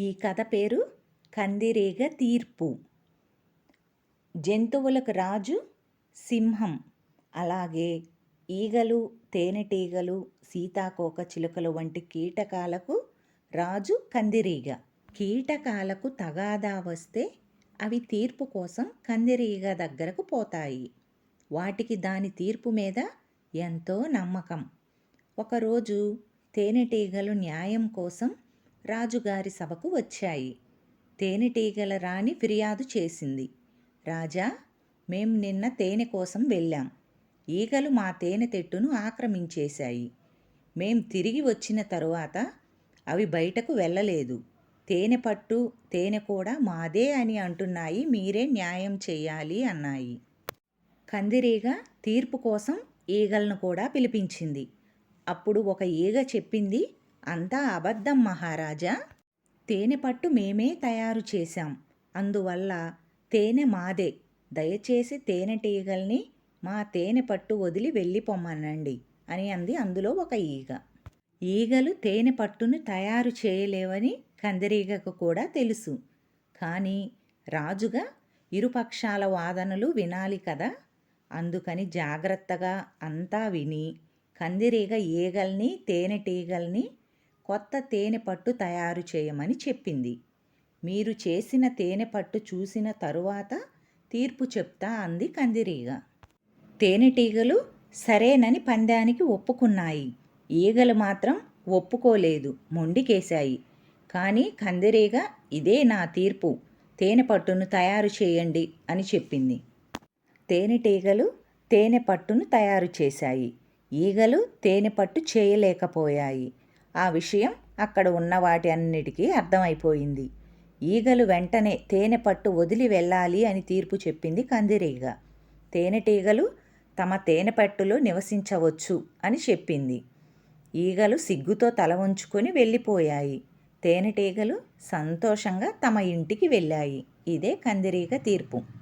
ఈ కథ పేరు కందిరీగ తీర్పు. జంతువులకు రాజు సింహం. అలాగే ఈగలు తేనెటీగలు సీతాకోక చిలుకలు వంటి కీటకాలకు రాజు కందిరీగ. కీటకాలకు తగాదా వస్తే అవి తీర్పు కోసం కందిరీగ దగ్గరకు పోతాయి. వాటికి దాని తీర్పు మీద ఎంతో నమ్మకం. ఒకరోజు తేనెటీగలు న్యాయం కోసం రాజుగారి సభకు వచ్చాయి. తేనెటీగల రాణి ఫిర్యాదు చేసింది. రాజా మేం నిన్న తేనె కోసం వెళ్ళాం. ఈగలు మా తేనె తెట్టును ఆక్రమించేశాయి. మేం తిరిగి వచ్చిన తరువాత అవి బయటకు వెళ్ళలేదు. తేనె పట్టు తేనె కూడా మాదే అని అంటున్నాయి మీరే న్యాయం చేయాలి అన్నాయి. కందిరీగ తీర్పు కోసం ఈగలను కూడా పిలిపించింది. అప్పుడు ఒక ఈగ చెప్పింది అంతా అబద్ధం మహారాజా. తేనె పట్టు మేమే తయారు చేశాం. అందువల్ల తేనె మాదే. దయచేసి తేనెటీగల్ని మా తేనె పట్టు వదిలి వెళ్ళిపోమ్మనండి అని అంది అందులో ఒక ఈగ. ఈగలు తేనె పట్టును తయారు చేయలేవని కందిరీగకు కూడా తెలుసు. కానీ రాజుగా ఇరుపక్షాల వాదనలు వినాలి కదా. అందుకని జాగ్రత్తగా అంతా విని కందిరీగ ఈగల్ని తేనెటీగల్ని కొత్త తేనె పట్టు తయారు చేయమని చెప్పింది. మీరు చేసిన తేనె పట్టు చూసిన తరువాత తీర్పు చెప్తా అంది కందిరీగ. తేనెటీగలు సరేనని పందానికి ఒప్పుకున్నాయి. ఈగలు మాత్రం ఒప్పుకోలేదు మొండికేశాయి. కానీ కందిరీగ ఇదే నా తీర్పు తేనె పట్టును తయారు చేయండి అని చెప్పింది. తేనెటీగలు తేనె పట్టును తయారు చేశాయి. ఈగలు తేనె పట్టు చేయలేకపోయాయి. ఆ విషయం అక్కడ ఉన్న వాటి అన్నిటికీ అర్థమైపోయింది. ఈగలు వెంటనే తేనె పట్టు వదిలి వెళ్ళాలి అని తీర్పు చెప్పింది కందిరీగ. తేనెటీగలు తమ తేనె పట్టులో నివసించవచ్చు అని చెప్పింది. ఈగలు సిగ్గుతో తల ఉంచుకొని వెళ్ళిపోయాయి. తేనెటీగలు సంతోషంగా తమ ఇంటికి వెళ్ళాయి. ఇదే కందిరీగ తీర్పు.